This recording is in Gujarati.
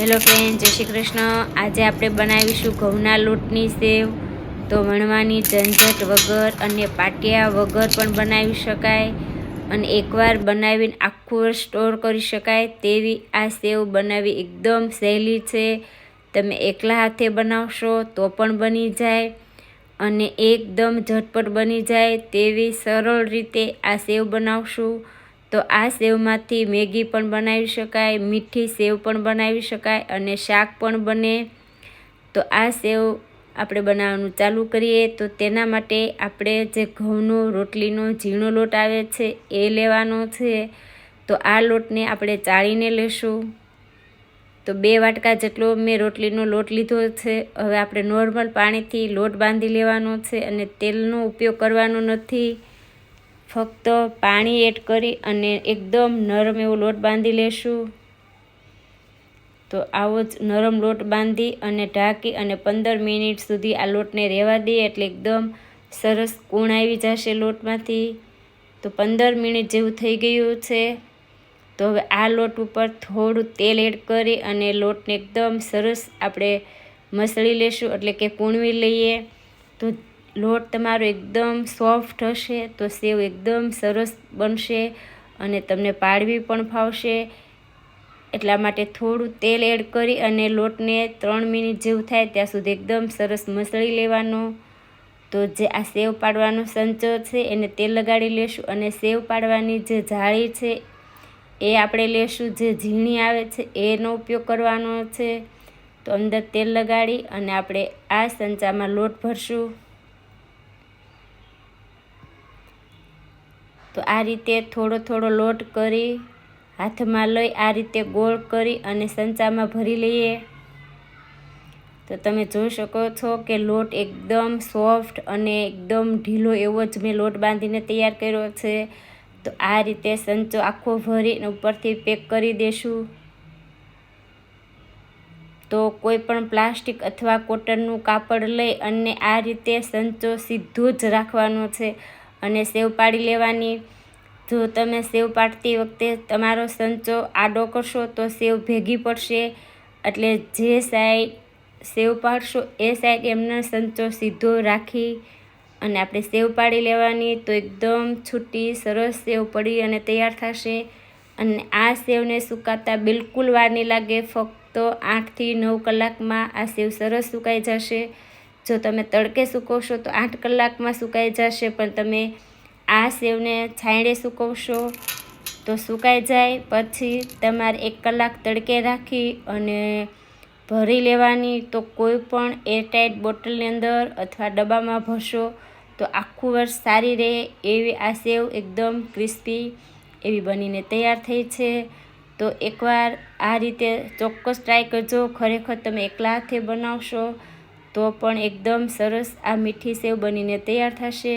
હેલો ફ્રેન્ડ જય શ્રી કૃષ્ણ. આજે આપણે બનાવીશું ઘઉંના લોટની સેવ. તો વણવાની ઝંઝટ વગર અને પાટિયા વગર પણ બનાવી શકાય અને એકવાર બનાવીને આખું સ્ટોર કરી શકાય તેવી આ સેવ બનાવવી એકદમ સહેલી છે. તમે એકલા હાથે બનાવશો તો પણ બની જાય અને એકદમ ઝટપટ બની જાય તેવી સરળ રીતે આ સેવ બનાવશું. તો આ સેવમાંથી મેગી પણ બનાવી શકાય, મીઠી સેવ પણ બનાવી શકાય અને શાક પણ બને. તો આ સેવ આપણે બનાવવાનું ચાલુ કરીએ. તો તેના માટે આપણે જે ઘઉંનો, રોટલીનો ઝીણો લોટ આવે છે એ લેવાનો છે. તો આ લોટને આપણે ચાળીને લેશું. તો બે વાટકા જેટલો મેં રોટલીનો લોટ લીધો છે. હવે આપણે નોર્મલ પાણીથી લોટ બાંધી લેવાનો છે અને તેલનો ઉપયોગ કરવાનો નથી. ફક્ત પાણી એડ કરી અને એકદમ નરમ એવો લોટ બાંધી લેશું. તો આવો જ નરમ લોટ બાંધી અને ઢાંકી અને પંદર મિનિટ સુધી આ લોટને રહેવા દઈએ એટલે એકદમ સરસ કૂણ આવી જશે લોટમાંથી. તો પંદર મિનિટ જેવું થઈ ગયું છે. તો હવે આ લોટ ઉપર થોડું તેલ એડ કરી અને લોટને એકદમ સરસ આપણે મસળી લેશું એટલે કે કૂણવી લઈએ. તો લોટ તમારો એકદમ સોફ્ટ હશે તો સેવ એકદમ સરસ બનશે અને તમને પાડવી પણ ફાવશે. એટલા માટે થોડું તેલ એડ કરી અને લોટને ત્રણ મિનિટ જેવું થાય ત્યાં સુધી એકદમ સરસ મસળી લેવાનો. તો જે આ સેવ પાડવાનો સંચો છે એને તેલ લગાડી લેશું અને સેવ પાડવાની જે જાળી છે એ આપણે લેશું. જે ઝીણી આવે છે એનો ઉપયોગ કરવાનો છે. તો અંદર તેલ લગાડી અને આપણે આ સંચામાં લોટ ભરશું. તો આ રીતે થોડો થોડો લોટ કરી હાથમાં લઈ આ રીતે ગોળ કરી અને સંચામાં ભરી લઈએ. તો તમે જોઈ શકો છો કે લોટ એકદમ સોફ્ટ અને એકદમ ઢીલો એવો જ મેં લોટ બાંધીને તૈયાર કર્યો છે. તો આ રીતે સંચો આખો ભરીને ઉપરથી પેક કરી દેશું. તો કોઈ પણ પ્લાસ્ટિક અથવા કોટનનું કાપડ લઈ અને આ રીતે સંચો સીધો જ રાખવાનો છે. અને સેવ પાડી લેવાની. જો તમે સેવ પાડતી વખતે તમારો સંચો આડો કરશો તો સેવ ભેગી પડશે. એટલે જે સાઈડ સેવ પાડશો એ સાઈડ એમનો સંચો સીધો રાખી અને આપણે સેવ પાડી લેવાની તો એકદમ છૂટી સરસ સેવ પડી અને તૈયાર થશે. અને આ સેવને સુકાતા બિલકુલ વાર નહીં લાગે, ફક્ત આઠથી નવ કલાકમાં આ સેવ સરસ સુકાઈ જશે. જો તમે તડકે સૂકવશો તો આઠ કલાકમાં સુકાઈ જશે, પણ તમે આ સેવને છાંયડે સૂકવશો તો સુકાઈ જાય. પછી તમારે એક કલાક તડકે રાખી અને ભરી લેવાની. તો કોઈ પણ એરટાઈટ બોટલની અંદર અથવા ડબ્બામાં ભરશો તો આખું વર્ષ સારી રહે એવી આ સેવ એકદમ ક્રિસ્પી એવી બનીને તૈયાર થઈ છે. તો એકવાર આ રીતે ચોક્કસ ટ્રાય કરજો. ખરેખર તમે એકલા હાથે બનાવશો તો પણ એકદમ સરસ આ મીઠી સેવ બનીને તૈયાર થશે.